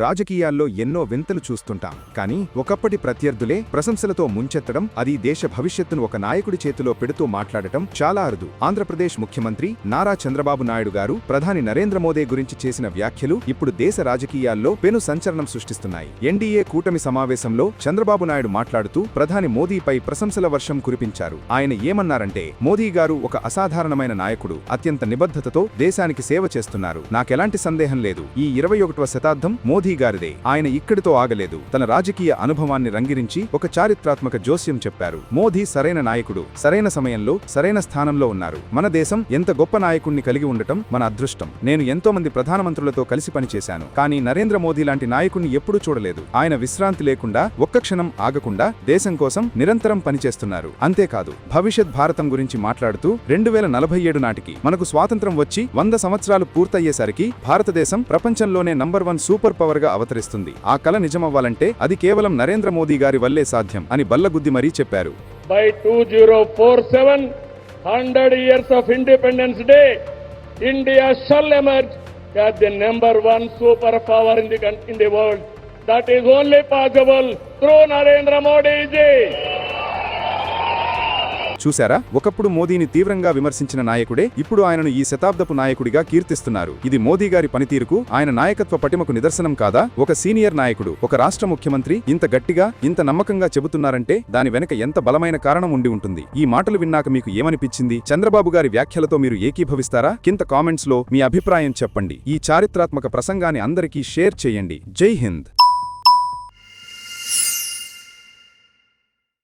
రాజకీయాల్లో ఎన్నో వింతలు చూస్తుంటాం. కానీ ఒకప్పటి ప్రత్యర్థులే ప్రశంసలతో ముంచెత్తడం అది దేశ భవిష్యత్తును ఒక నాయకుడి చేతిలో పెడుతూ మాట్లాడటం చాలా అరుదు. ఆంధ్రప్రదేశ్ ముఖ్యమంత్రి నారా చంద్రబాబు నాయుడు గారు ప్రధాని నరేంద్ర మోదీ గురించి చేసిన వ్యాఖ్యలు ఇప్పుడు దేశ రాజకీయాల్లో పెను సంచలనం సృష్టిస్తున్నాయి. ఎన్డీఏ కూటమి సమావేశంలో చంద్రబాబు నాయుడు మాట్లాడుతూ ప్రధాని మోదీపై ప్రశంసల వర్షం కురిపించారు. ఆయన ఏమన్నారంటే మోదీ గారు ఒక అసాధారణమైన నాయకుడు అత్యంత నిబద్ధతతో దేశానికి సేవ చేస్తున్నారు. నాకెలాంటి సందేహం లేదు. ఈ ఇరవై ఒకటవ శతాబ్దం మోదీ గారిదే. ఆయన ఇక్కడితో ఆగలేదు. తన రాజకీయ అనుభవాన్ని రంగిరించి ఒక చారిత్రాత్మక జోస్యం చెప్పారు. మోదీ సరైన నాయకుడు సరైన సమయంలో సరైన స్థానంలో ఉన్నారు. మన దేశం ఎంత గొప్ప నాయకుణ్ణి కలిగి ఉండటం మన అదృష్టం. నేను ఎంతో మంది ప్రధానమంత్రులతో కలిసి పనిచేశాను. కానీ నరేంద్ర మోదీ లాంటి నాయకుణ్ణి ఎప్పుడూ చూడలేదు. ఆయన విశ్రాంతి లేకుండా ఒక్క క్షణం ఆగకుండా దేశం కోసం నిరంతరం పనిచేస్తున్నారు. అంతేకాదు భవిష్యత్ భారతం గురించి మాట్లాడుతూ రెండు వేల నలభై ఏడు నాటికి మనకు స్వాతంత్రం వచ్చి వంద సంవత్సరాలు పూర్తయ్యేసరికి భారతదేశం ప్రపంచంలోనే నంబర్ వన్ సూపర్ పవర్ గవర్నర్గా అవతరిస్తుంది. ఆ కళ నిజమవ్వాలంటే అది కేవలం నరేంద్ర మోదీ గారి వల్లే సాధ్యం అని బల్లగుద్ది మరీ చెప్పారు. By two zero four seven hundred years of Independence Day India shall emerge as the number one super power in the in the world that is only possible through Narendra Modi ji చూశారా? ఒకప్పుడు మోదీని తీవ్రంగా విమర్శించిన నాయకుడే ఇప్పుడు ఆయనను ఈ శతాబ్దపు నాయకుడిగా కీర్తిస్తున్నారు. ఇది మోదీ గారి పనితీరుకు ఆయన నాయకత్వ పటిమకు నిదర్శనం కాదా? ఒక సీనియర్ నాయకుడు ఒక రాష్ట్ర ముఖ్యమంత్రి ఇంత గట్టిగా ఇంత నమ్మకంగా చెబుతున్నారంటే దాని వెనక ఎంత బలమైన కారణం ఉండి ఉంటుంది? ఈ మాటలు విన్నాక మీకు ఏమనిపించింది? చంద్రబాబు గారి వ్యాఖ్యలతో మీరు ఏకీభవిస్తారా? కింద కామెంట్స్లో మీ అభిప్రాయం చెప్పండి. ఈ చారిత్రాత్మక ప్రసంగాన్ని అందరికీ షేర్ చేయండి. జై హింద్!